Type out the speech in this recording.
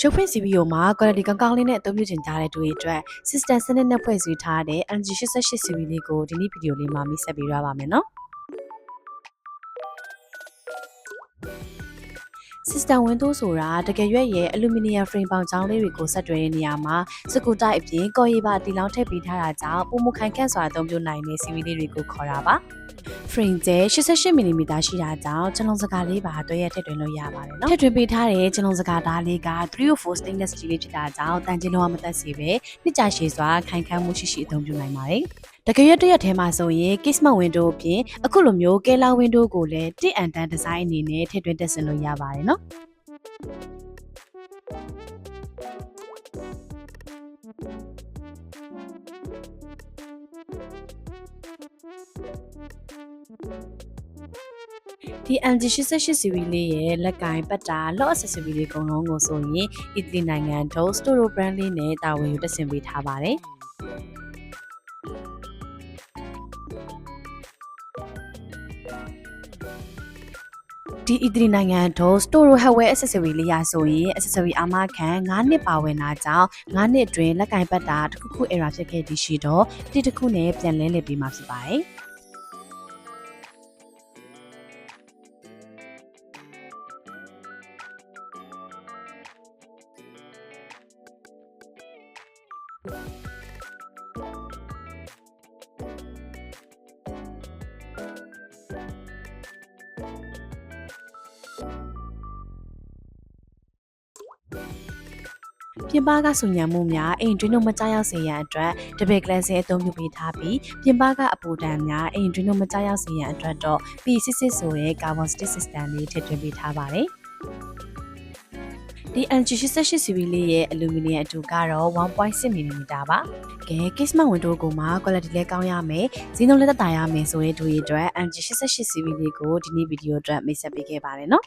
ရုပ်ဖွင့် CPU မှာ quality ကောင်းကောင်းလေးနဲ့အသုံးပြုချင်ကြတဲ့သူတွေအတွက် system စနစ်နဲ့ဖွဲ့စည်းထားတဲ့ NG88 CPU လေးကိုဒီနေ့ဗီဒီယိုလေးမှာမိတ်ဆက်ပေးရပါမယ်နော် System Windows ဆိုတာတကယ်ရွက်ရဲ့ aluminum frame ပေါင်ချောင်းလေးတွေကိုဆက်တွဲတဲ့နေရာမှာစကူတိုက်အပြင်ကော်ရီပါတီလောင်းထည့်ပေးထားတာကြောင့်ပုံမခိုင်ခန့်စွာအသုံးပြုနိုင်တဲ့ CV လေးတွေကိုခေါ်တာပါ frame ကျဲ 88mm ရှိတာကြောင့်ကျွန်လုံးစကားလေးပါတွဲရထည့်သွင်းလို့ရပါတယ်နော်ထည့်သွင်းပေးထားတဲ့ကျွန်လုံးစကားသားလေးက304 stainless steel လေးဖြစ်တာကြောင့်တန်ချင်းလုံးဝမသက်စေပဲနှစ်ကြာရှည်စွာခိုင်ခန့်မှုရှိရှိအသုံးပြုနိုင်ပါတယ် တကယ်ရတရက်ထဲမှာဆိုရင် Kismet window အပြင်အခုလိုမျိုး Kela window ကိုလည်းတစ်အန်တန်ဒီဇိုင်းအနေနဲ့ထည့်သွင်းတက်ဆင်လို့ရပါတယ်နော်ဒီ LG88 series လေးရဲ့လက်ကင်ပတ်တာ lock accessory လေးအကုန်လုံးကိုဆိုရင် Italy နိုင်ငံထုတ် Storo brand လေးနဲ့တာဝန်ယူတက်ဆင်ပေးထားပါတယ် ဒီ Italy နိုင်ငံထုတ် Storo hardware accessory လေးရဆိုရင် accessory အာမခံ9နှစ်ပါဝင်တာကြောင့်9နှစ်အတွင်းလက်ကင်ပတ်တာတစ်ခုခု error ဖြစ်ခဲ့ပြီးရှိတော့တိတစ်ခုနဲ့ပြန်လဲလည်ပေးမှာဖြစ်ပါတယ် ပြင်ပကဆူညံမှုများအိမ်တွင်းတို့မကြောက်ရောက်စေရန်အတွက်တပည့်ကလစဲအသုံးပြုပေးထားပြီးပြင်ပကအပူဒဏ်များအိမ်တွင်းတို့မကြောက်ရောက်စေရန်အတွက်တော့ P66 ဆိုတဲ့ carbon steel system လေးထည့်သွင်းပေးထားပါတယ် ဒီ LG88 series လေးရဲ့ aluminum အတူကတော့ 1.6mm ပါကဲ Kismet window ကိုမှ quality လည်းကောင်းရမယ်ဈေးနှုန်းလည်းသက်သာရမယ်ဆိုတဲ့သူတွေအတွက် LG88 series လေးကိုဒီနေ့ဗီဒီယိုအတွက်မိတ်ဆက်ပေးခဲ့ပါတယ်နော်